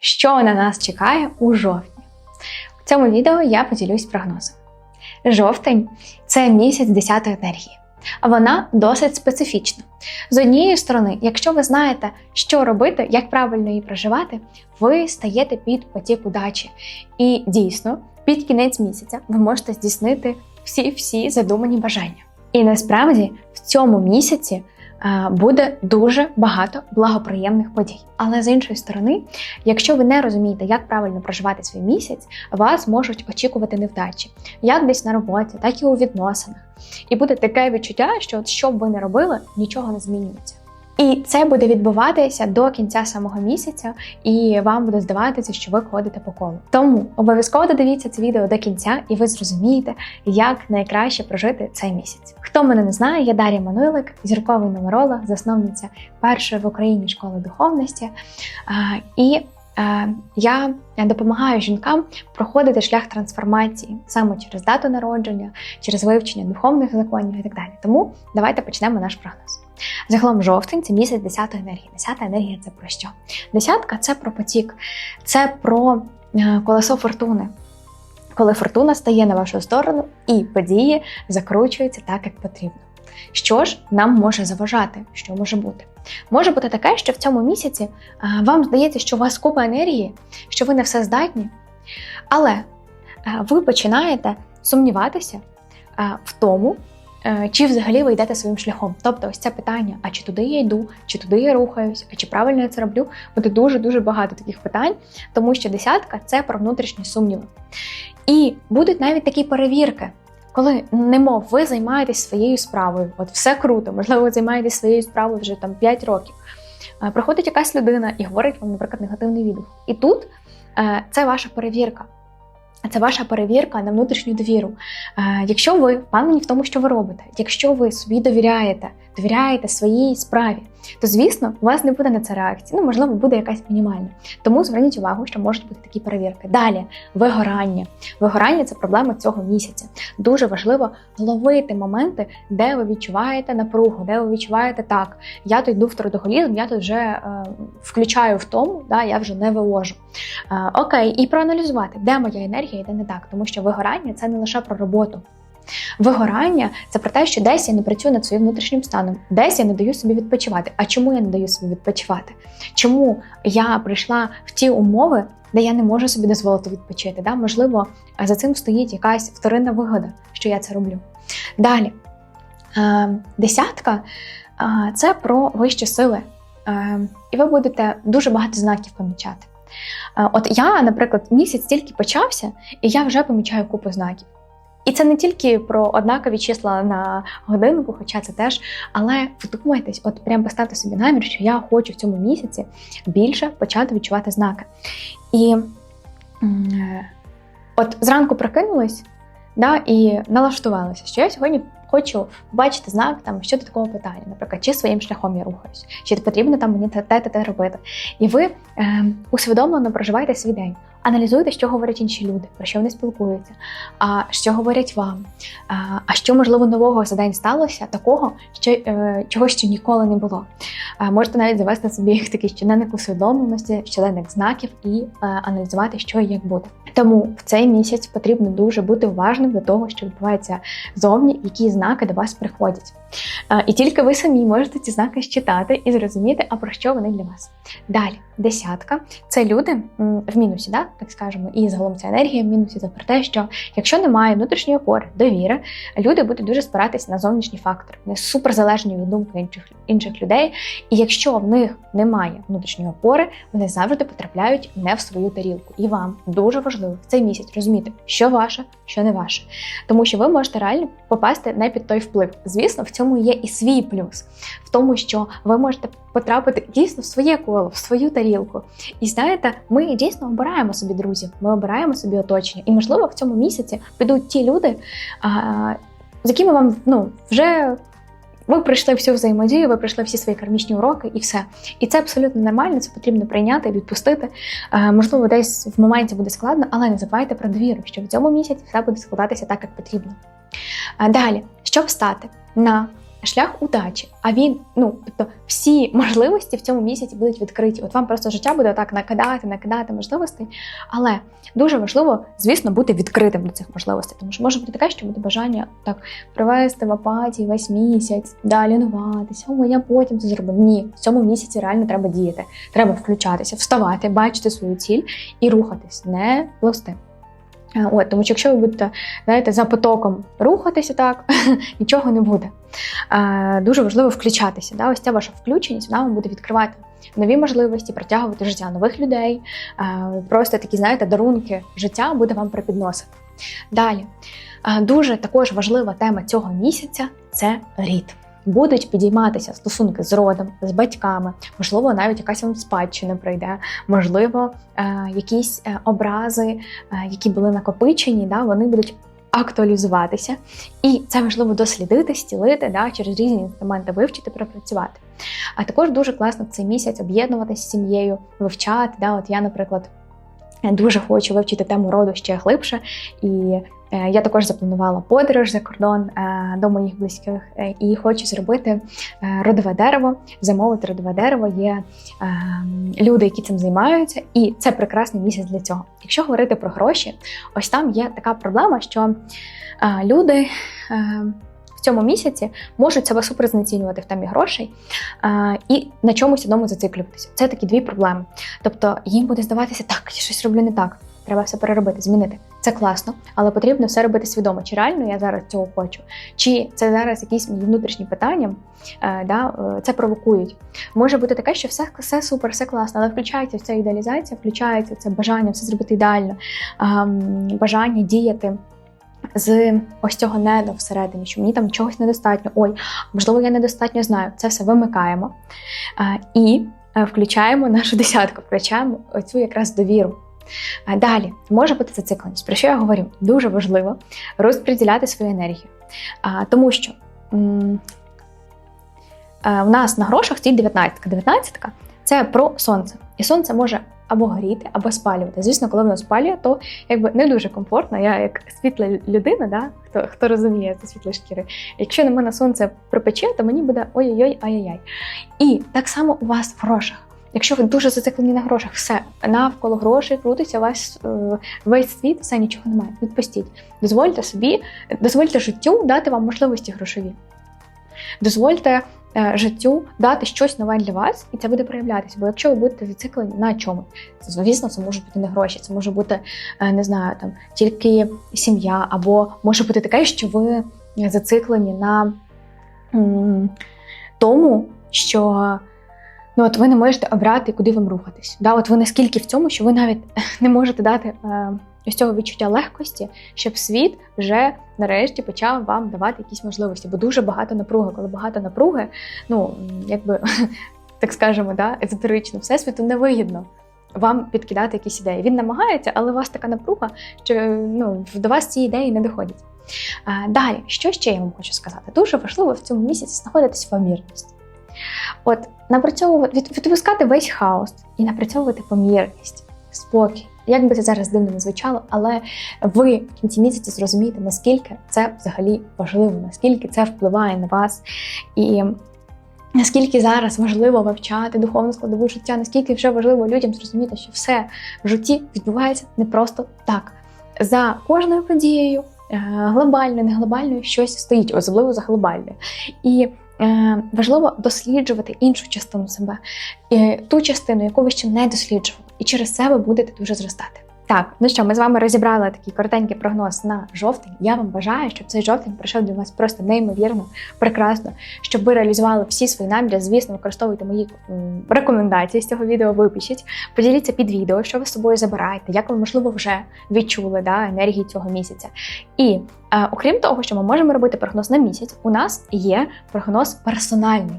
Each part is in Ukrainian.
що на нас чекає у жовтні. У цьому відео я поділюсь прогнозом. Жовтень це місяць 10 енергії, а вона досить специфічна. З однієї сторони, якщо ви знаєте, що робити, як правильно її проживати, ви стаєте під потік удачі. І дійсно, під кінець місяця ви можете здійснити всі-всі задумані бажання. І насправді в цьому місяці буде дуже багато благоприємних подій. Але з іншої сторони, якщо ви не розумієте, як правильно проживати свій місяць, вас можуть очікувати невдачі, як десь на роботі, так і у відносинах. І буде таке відчуття, що от що б ви не робили, нічого не змінюється. І це буде відбуватися до кінця самого місяця, і вам буде здаватися, що ви ходите по колу. Тому обов'язково додивіться це відео до кінця, і ви зрозумієте, як найкраще прожити цей місяць. Хто мене не знає, я Дар'я Мануйлик, зірковий нумеролог, засновниця першої в Україні школи духовності. І я допомагаю жінкам проходити шлях трансформації саме через дату народження, через вивчення духовних законів і так далі. Тому давайте почнемо наш прогноз. Загалом жовтень це місяць 10 енергії. 10 енергія це про що? Десятка це про потік, це про е, колесо фортуни. Коли фортуна стає на вашу сторону і події закручуються так, як потрібно. Що ж нам може заважати? Що може бути? Може бути таке, що в цьому місяці е, вам здається, що у вас купа енергії, що ви не все здатні, але е, ви починаєте сумніватися в тому, чи взагалі ви йдете своїм шляхом. Тобто, ось це питання: а чи туди я йду, чи туди я рухаюсь, а чи правильно я це роблю? Буде дуже дуже багато таких питань, тому що десятка це про внутрішні сумніви. І будуть навіть такі перевірки. Коли немов ви займаєтесь своєю справою, от все круто, можливо, ви займаєтесь своєю справою вже там 5 років. Е, Приходить якась людина і говорить вам, наприклад, негативний відгук. І тут е, це ваша перевірка. Це ваша перевірка на внутрішню довіру. Е, Якщо ви впевнені в тому, що ви робите, якщо ви собі довіряєте, довіряєте своїй справі, то звісно у вас не буде на це реакції. Ну, можливо, буде якась мінімальна. Тому зверніть увагу, що можуть бути такі перевірки. Далі вигорання. Вигорання це проблема цього місяця. Дуже важливо ловити моменти, де ви відчуваєте напругу, де ви відчуваєте так. Я тут йду в трудоголізм, я тут вже е, включаю в тому, да, я вже не виложу. Е, окей, і проаналізувати, де моя енергія і де не так, тому що вигорання це не лише про роботу. Вигорання це про те, що десь я не працюю над своїм внутрішнім станом, десь я не даю собі відпочивати. А чому я не даю собі відпочивати? Чому я прийшла в ті умови, де я не можу собі дозволити відпочити? Да? Можливо, за цим стоїть якась вторинна вигода, що я це роблю. Далі, е, десятка е, це про вищі сили. І ви будете дуже багато знаків помічати. Е, От я, наприклад, місяць тільки почався, і я вже помічаю купу знаків. І це не тільки про однакові числа на годинку, хоча це теж. Але вдумайтесь, от прям поставте собі намір, що я хочу в цьому місяці більше почати відчувати знаки. І е, от зранку прокинулись да, і налаштувалися, що я сьогодні хочу бачити знак там щодо такого питання, наприклад, чи своїм шляхом я рухаюсь, чи потрібно там мені те те, те робити. І ви е, усвідомлено проживаєте свій день. Аналізуйте, що говорять інші люди, про що вони спілкуються, а що говорять вам, а, а що можливо нового за день сталося, такого, що е, чого ще ніколи не було. А, можете навіть завести собі їх такий щоденник усвідомленості, щоденник знаків і е, аналізувати, що і як буде. Тому в цей місяць потрібно дуже бути уважним до того, що відбувається зовні, які знаки до вас приходять. Е, і тільки ви самі можете ці знаки считати і зрозуміти, а про що вони для вас. Далі, десятка це люди в мінусі, да? так скажемо, і загалом ця енергія в мінусі це про те, що якщо немає внутрішньої опори, довіри, люди будуть дуже спиратися на зовнішні фактори. Вони суперзалежні від думки інших інших людей. І якщо в них немає внутрішньої опори, вони завжди потрапляють не в свою тарілку. І вам дуже важливо в цей місяць розуміти, що ваше, що не ваше. Тому що ви можете реально попасти не під той вплив. Звісно, в цьому є і свій плюс, в тому, що ви можете потрапити дійсно в своє коло, в свою тарілку. І знаєте, ми дійсно обираємо собі друзів, ми обираємо собі оточення. І можливо в цьому місяці підуть ті люди, з якими вам ну вже. Ви пройшли всю взаємодію, ви пройшли всі свої кармічні уроки і все. І це абсолютно нормально, це потрібно прийняти, відпустити. Можливо, десь в моменті буде складно, але не забувайте про довіру, що в цьому місяці все буде складатися так, як потрібно. Далі, щоб стати на шлях удачі. А він, ну тобто, всі можливості в цьому місяці будуть відкриті. От вам просто життя буде так накидати, накидати можливостей. Але дуже важливо, звісно, бути відкритим до цих можливостей, тому що може бути таке, що буде бажання так провести в апатії весь місяць, далі новатися. О, я потім це зроблю. Ні, в цьому місяці реально треба діяти. Треба включатися, вставати, бачити свою ціль і рухатись, не плости. От, тому що якщо ви будете знаєте, за потоком рухатися так, нічого не буде. Е, Дуже важливо включатися. Да? Ось ця ваша включеність вона вам буде відкривати нові можливості, протягувати життя нових людей. Е, Просто такі, знаєте, дарунки життя буде вам припідносити. Далі, дуже також важлива тема цього місяця це рід. Будуть підійматися стосунки з родом, з батьками, можливо, навіть якась вам спадщина прийде, можливо, е, якісь е, образи, е, які були накопичені, да, вони будуть актуалізуватися. І це важливо дослідити, стілити, да, через різні інструменти вивчити, пропрацювати. А також дуже класно в цей місяць об'єднуватися з сім'єю, вивчати. Да, От я, наприклад, дуже хочу вивчити тему роду ще глибше. І е, я також запланувала подорож за кордон е, до моїх близьких е, і хочу зробити родове дерево, замовити родове дерево. Є люди, які цим займаються, і це прекрасний місяць для цього. Якщо говорити про гроші, ось там є така проблема, що люди. Е, В цьому місяці можуть себе супер знецінювати в темі грошей е, і на чомусь одному зациклюватися. Це такі дві проблеми. Тобто їм буде здаватися, так, я щось роблю не так. Треба все переробити, змінити. Це класно, але потрібно все робити свідомо. Чи реально я зараз цього хочу? Чи це зараз якісь мої внутрішні питання е, да, е, це провокують? Може бути таке, що все, все супер, все класно, але включається в ця ідеалізація, включається це бажання все зробити ідеально, ем, бажання діяти. З ось цього недо всередині, що мені там чогось недостатньо. Ой, можливо, я недостатньо знаю. Це все вимикаємо і е, включаємо нашу десятку, включаємо оцю якраз довіру. Далі може бути зацикленість. Про що я говорю? Дуже важливо розподіляти свою енергію. Тому що м, е, нас на грошах стоїть 19. 19 це про сонце. І сонце може або горіти, або спалювати. Звісно, коли воно спалює, то якби не дуже комфортно. Я як світла людина, да, хто, хто розуміє це світлої шкіри. Якщо на мене сонце припече, то мені буде ой-ой-ой, ай-яй-яй. І так само у вас в грошах. Якщо ви дуже зациклені на грошах, все навколо грошей крутиться весь, весь світ, все нічого немає. Відпустіть. Дозвольте собі, дозвольте життю дати вам можливості грошові. Дозвольте життю дати щось нове для вас, і це буде проявлятися. Бо якщо ви будете зациклені на чому, це звісно, це можуть бути не гроші, це може бути е, не знаю, там тільки сім'я, або може бути таке, що ви зациклені на тому, що ну от ви не можете обрати, куди вам рухатись. Да, от ви наскільки в цьому, що ви навіть не можете дати е, ось цього відчуття легкості, щоб світ вже нарешті почав вам давати якісь можливості. Бо дуже багато напруги. Коли багато напруги, ну якби так скажемо, да, езотерично, всесвіту невигідно. Вам підкидати якісь ідеї. Він намагається, але у вас така напруга, що ну, до вас ці ідеї не доходять. А, далі, що ще я вам хочу сказати? Дуже важливо в цьому місяці знаходитись в помірності. От напрацьовувати від, відпускати весь хаос і напрацьовувати помірність, спокій. Як би це зараз дивно не звучало, але ви в кінці місяця зрозумієте, наскільки це взагалі важливо, наскільки це впливає на вас, і наскільки зараз важливо вивчати духовну складову життя, наскільки вже важливо людям зрозуміти, що все в житті відбувається не просто так. За кожною подією, е, глобальною, не глобальною, щось стоїть, особливо за глобальною. І важливо досліджувати іншу частину себе, е, ту частину, яку ви ще не досліджували, і через це ви будете дуже зростати. Так, ну що, ми з вами розібрали такий коротенький прогноз на жовтень. Я вам бажаю, щоб цей жовтень пройшов для вас просто неймовірно, прекрасно, щоб ви реалізували всі свої наміри. Звісно, використовуйте мої рекомендації з цього відео. Випишіть, поділіться під відео, що ви з собою забираєте, як ви можливо вже відчули да, енергії цього місяця. І е, окрім того, що ми можемо робити прогноз на місяць, у нас є прогноз персональний.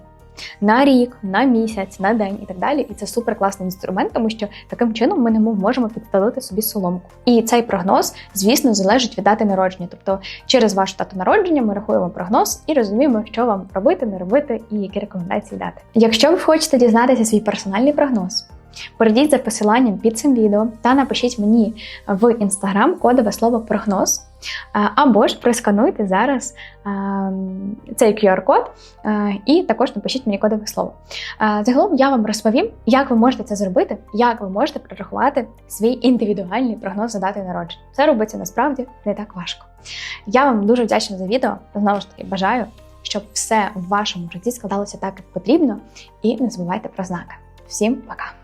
На рік, на місяць, на день і так далі. І це супер класний інструмент, тому що таким чином ми не можемо підстелити собі соломку. І цей прогноз, звісно, залежить від дати народження. Тобто, через вашу дату народження ми рахуємо прогноз і розуміємо, що вам робити, не робити і які рекомендації дати. Якщо ви хочете дізнатися свій персональний прогноз. Перейдіть за посиланням під цим відео та напишіть мені в інстаграм кодове слово прогноз. Або ж проскануйте зараз цей QR-код і також напишіть мені кодове слово. Загалом я вам розповім, як ви можете це зробити, як ви можете прорахувати свій індивідуальний прогноз за датою народження. Це робиться насправді не так важко. Я вам дуже вдячна за відео. Знову ж таки, бажаю, щоб все в вашому житті складалося так, як потрібно, і не забувайте про знаки. Всім пока!